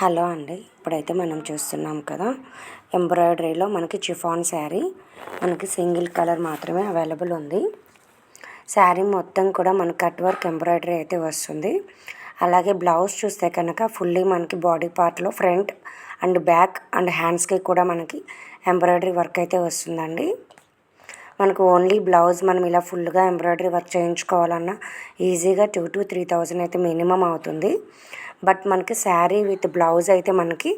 Hello అండి. ఇప్పుడైతే మనం చూస్తున్నాం కదా ఎంబ్రాయిడరీలో మనకి చిఫాన్ శారీ. మనకి సింగిల్ కలర్ మాత్రమే అవైలబుల్ ఉంది. శారీ మొత్తం కూడా మన కట్ వర్క్ ఎంబ్రాయిడరీ అయితే వస్తుంది. అలాగే బ్లౌజ్ చూస్తే కనుక ఫుల్లీ మనకి బాడీ పార్ట్లో ఫ్రంట్ అండ్ బ్యాక్ అండ్ హ్యాండ్స్కి కూడా మనకి ఎంబ్రాయిడరీ వర్క్ అయితే వస్తుందండి. మనకు ఓన్లీ బ్లౌజ్ మనం ఇలా ఫుల్గా ఎంబ్రాయిడరీ వర్క్ చేయించుకోవాలన్నా ఈజీగా టూ టు త్రీ థౌజండ్ అయితే మినిమం అవుతుంది. బట్ మనకి శారీ విత్ బ్లౌజ్ అయితే మనకి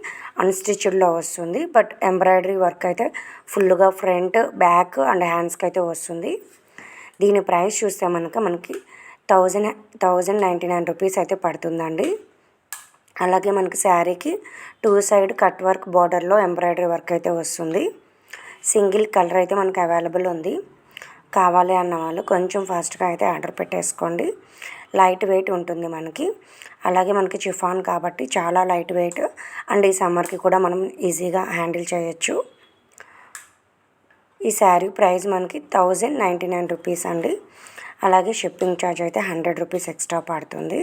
అన్స్టిచ్డ్లో వస్తుంది. బట్ ఎంబ్రాయిడరీ వర్క్ అయితే ఫుల్గా ఫ్రంట్ బ్యాక్ అండ్ హ్యాండ్స్కి అయితే వస్తుంది. దీని ప్రైస్ చూస్తే మనక మనకి thousand thousand ninety nine rupees అయితే పడుతుందండి. అలాగే మనకి శారీకి టూ సైడ్ కట్ వర్క్ బార్డర్లో ఎంబ్రాయిడరీ వర్క్ అయితే వస్తుంది. సింగిల్ కలర్ అయితే మనకి అవైలబుల్ ఉంది. కావాలి అన్న వాళ్ళు కొంచెం ఫాస్ట్గా అయితే ఆర్డర్ పెట్టేసుకోండి. లైట్ వెయిట్ ఉంటుంది మనకి. అలాగే మనకి చిఫాన్ కాబట్టి చాలా లైట్ వెయిట్. అండ్ ఈ సమ్మర్కి కూడా మనం ఈజీగా హ్యాండిల్ చేయొచ్చు. ఈ శారీ ప్రైస్ మనకి థౌజండ్ నైంటీ నైన్ రూపీస్ అండి. అలాగే షిప్పింగ్ ఛార్జ్ అయితే హండ్రెడ్ రూపీస్ ఎక్స్ట్రా పడుతుంది.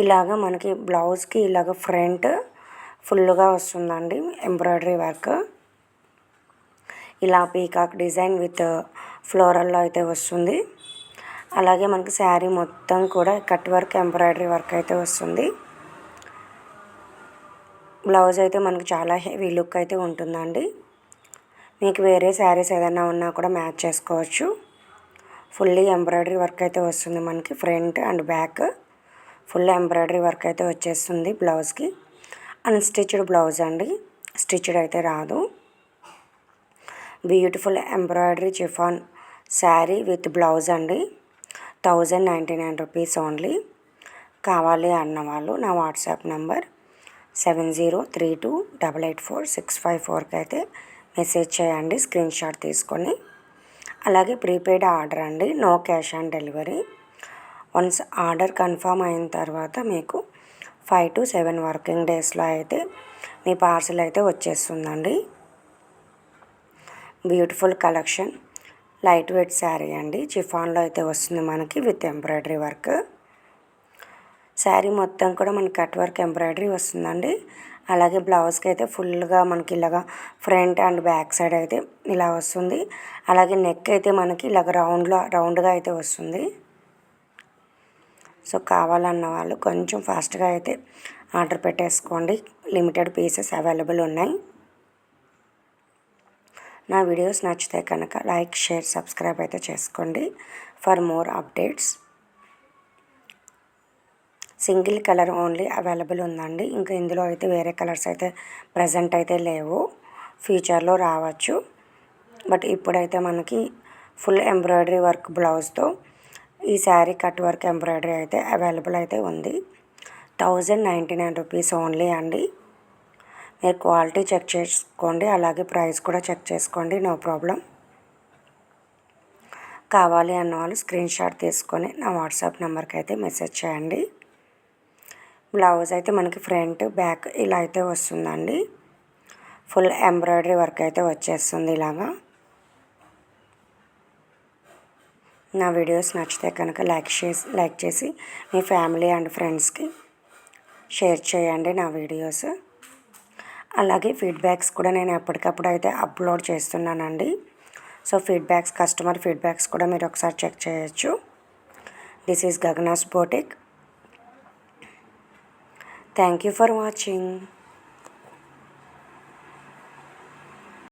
ఇలాగ మనకి బ్లౌజ్కి ఇలాగ ఫ్రంట్ ఫుల్గా వస్తుందండి ఎంబ్రాయిడరీ వర్క్. ఇలా పీకాక్ డిజైన్ విత్ ఫ్లోరల్లో అయితే వస్తుంది. అలాగే మనకి శారీ మొత్తం కూడా కట్ వర్క్ ఎంబ్రాయిడరీ వర్క్ అయితే వస్తుంది. బ్లౌజ్ అయితే మనకి చాలా హెవీ లుక్ అయితే ఉంటుందండి. మీకు వేరే శారీస్ ఏదైనా ఉన్నా కూడా మ్యాచ్ చేసుకోవచ్చు. ఫుల్లీ ఎంబ్రాయిడరీ వర్క్ అయితే వస్తుంది మనకి front and back. Full embroidery work అయితే వచ్చేస్తుంది బ్లౌజ్కి. అన్స్టిచ్డ్ బ్లౌజ్ అండి. స్టిచ్డ్ అయితే రాదు. Beautiful embroidery chiffon sari with blouse అండి. Thousand ninety nine rupees only. కావాలి అన్న వాళ్ళు నా WhatsApp number seven zero three two double eight four six five ఫోర్కి అయితే మెసేజ్ చేయండి స్క్రీన్ షాట్ తీసుకొని. అలాగే ప్రీపెయిడ్ ఆర్డర్ అండి no cash on delivery. Once order confirm అయిన తర్వాత మీకు ఫైవ్ టు సెవెన్ వర్కింగ్ డేస్లో అయితే మీ పార్సల్ అయితే వచ్చేస్తుందండి. Beautiful collection. Light weight sari అండి. చిఫాన్లో అయితే వస్తుంది మనకి విత్ ఎంబ్రాయిడరీ వర్క్. శారీ మొత్తం కూడా మనకి కట్ వర్క్ ఎంబ్రాయిడరీ వస్తుందండి. అలాగే బ్లౌజ్కి అయితే ఫుల్గా మనకి ఇలాగా ఫ్రంట్ అండ్ బ్యాక్ సైడ్ అయితే ఇలా వస్తుంది. అలాగే నెక్ అయితే మనకి ఇలాగ రౌండ్లో రౌండ్గా అయితే వస్తుంది. సో కావాలన్న వాళ్ళు కొంచెం ఫాస్ట్గా అయితే ఆర్డర్ పెట్టేసుకోండి. లిమిటెడ్ పీసెస్ అవైలబుల్ ఉన్నాయి. నా వీడియోస్ నచ్చితే కనుక లైక్ షేర్ సబ్స్క్రైబ్ అయితే చేసుకోండి. For more updates single colour only available ఉందండి. ఇంకా ఇందులో అయితే వేరే కలర్స్ అయితే ప్రజెంట్ అయితే లేవు. ఫ్యూచర్లో రావచ్చు. బట్ ఇప్పుడైతే మనకి ఫుల్ ఎంబ్రాయిడరీ వర్క్ బ్లౌజ్తో ఈ శారీ కట్ వర్క్ ఎంబ్రాయిడరీ అయితే అవైలబుల్ అయితే ఉంది. Thousand ninety nine rupees only అండి. మీరు క్వాలిటీ చెక్ చేసుకోండి అలాగే ప్రైస్ కూడా చెక్ చేసుకోండి నో ప్రాబ్లం. కావాలి అన్న వాళ్ళు స్క్రీన్ షాట్ తీసుకొని నా వాట్సాప్ నెంబర్కి అయితే మెసేజ్ చేయండి. బ్లౌజ్ అయితే మనకి ఫ్రంట్ బ్యాక్ ఇలా అయితే వస్తుందండి. ఫుల్ ఎంబ్రాయిడరీ వర్క్ అయితే వచ్చేస్తుంది ఇలాగా. నా వీడియోస్ నచ్చితే కనుక లైక్ చేసి లైక్ చేసి మీ ఫ్యామిలీ అండ్ ఫ్రెండ్స్కి షేర్ చేయండి నా వీడియోస్. అలాగే ఫీడ్బ్యాక్స్ కూడా నేను ఎప్పటికప్పుడు అయితే అప్లోడ్ చేస్తున్నానండి. సో ఫీడ్బ్యాక్స్ కస్టమర్ ఫీడ్బ్యాక్స్ కూడా మీరు ఒకసారి చెక్ చేయొచ్చు. This is Gagana's boutique. Thank you for watching.